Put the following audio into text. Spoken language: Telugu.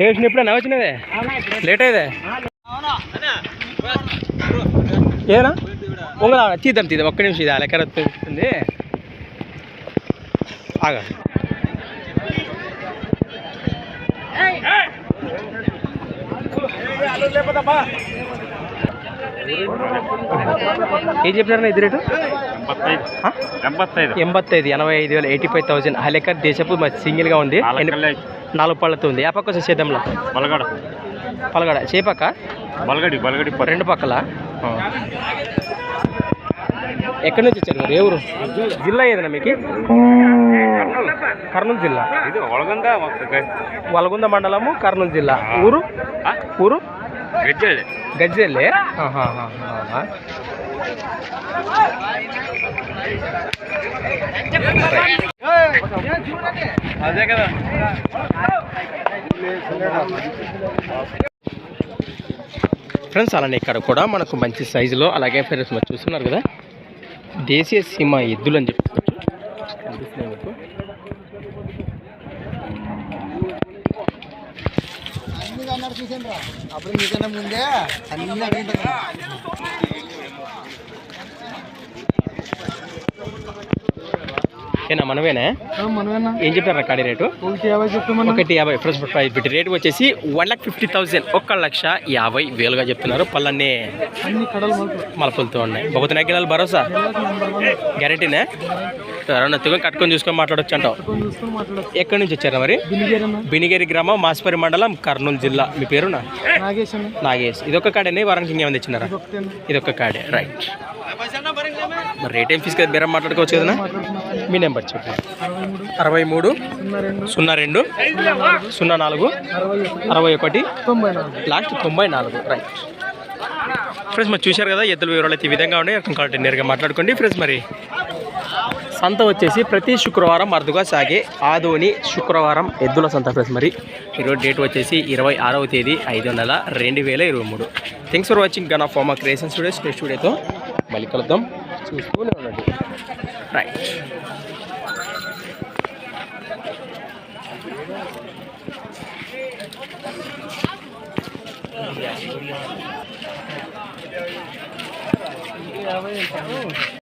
వేసిన ఇప్పుడే నవ్వచ్చినదే లేట్ అయ్యదే ఏనా ఉంగరా తీద్దాం తీద్దాం ఒక్క నిమిషం ఇది అలెక్కర దొరుకుతుంది ఆగా ఏం చెప్పినారా ఇది రేటు ఎంబత్తైదు ఎనభై ఐదు వేల ఎయిటీ ఫైవ్ థౌసండ్ హలెక్కర్ దేశపు సింగిల్గా ఉంది నాలుగు పళ్ళతో ఉంది. ఆ పక్క వచ్చే సేద్యంలో పలగడ. పలగడ. చేపక్క బలగడి బలగడి రెండు పక్కల? ఎక్కడి నుంచి వచ్చారు మీరు? ఎవరు జిల్లా ఏదన్నా మీకు? కర్నూలు జిల్లా. వలగొంద వలగొంద మండలము కర్నూలు జిల్లా. ఊరు? ఊరు? గజ్జెల్లే గజ్జెల్లే అదే కదా. ఫ్రెండ్స్ అలానే ఇక్కడ కూడా మనకు మంచి సైజులో అలాగే ఫ్రెండ్స్ మరి చూస్తున్నారు కదా. దేశీయ సీమ ఎద్దులు అని కనిపిస్తున్నాయి మీకు అప్పుడు మీకన్నా ముందే అన్ని అడిగింటారు ఏనా మనమేనా? మనమేనా? ఏం చెప్పారు కాడి రేటు? ఒకటి యాభై చెప్తామన్నా ఒకటి యాభై. వీటి రేటు వచ్చేసి వన్ లాక్ ఫిఫ్టీ థౌసండ్ ఒక్క లక్ష యాభై వేలుగా చెప్తున్నారు. పళ్ళన్నీ మలపులతో ఉన్నాయి. బహుత్ గిలాలు భరోసా? గ్యారెంటీనే ఎవరన్నా కట్టుకొని చూసుకొని మాట్లాడొచ్చు అంటావు. ఎక్కడి నుంచి వచ్చారా మరి? బినిగేరి గ్రామం మాస్పరి మండలం కర్నూలు జిల్లా. మీ పేరునా? నాగేష్ ఇదొక కాడేనే? వరంకి ఇంకేమైనా తెచ్చినారా? ఇదొక కాడే. రైట్. మరి రేట్ ఏం ఫీజు కదా? బేరం మాట్లాడుకోవచ్చు కదా మీ నెంబర్ చెప్పండి. అరవై మూడు సున్నా రెండు సున్నా నాలుగు అరవై ఒకటి లాస్ట్ తొంభై నాలుగు రైట్ ఫ్రెండ్స్ మరి చూశారు కదా ఎద్దుల వివరాలు అయితే ఈ విధంగా ఉన్నాయి. అక్కడ కాబట్టి నేరుగా మాట్లాడుకోండి. ఫ్రెండ్స్ మరి సంత వచ్చేసి ప్రతి శుక్రవారం అరుదుగా సాగే ఆదోని శుక్రవారం ఎద్దుల సంత ఫ్రెండ్స్ మరి. ఈరోజు డేట్ వచ్చేసి ఇరవై ఆరవ తేదీ ఐదో నెల రెండు వేల ఇరవై మూడు. Thanks for watching gun of pharma creation studios next వీడియోతో మళ్ళీ కలుద్దాం. చూస్తూనే ఉండండి రైట్ యాభై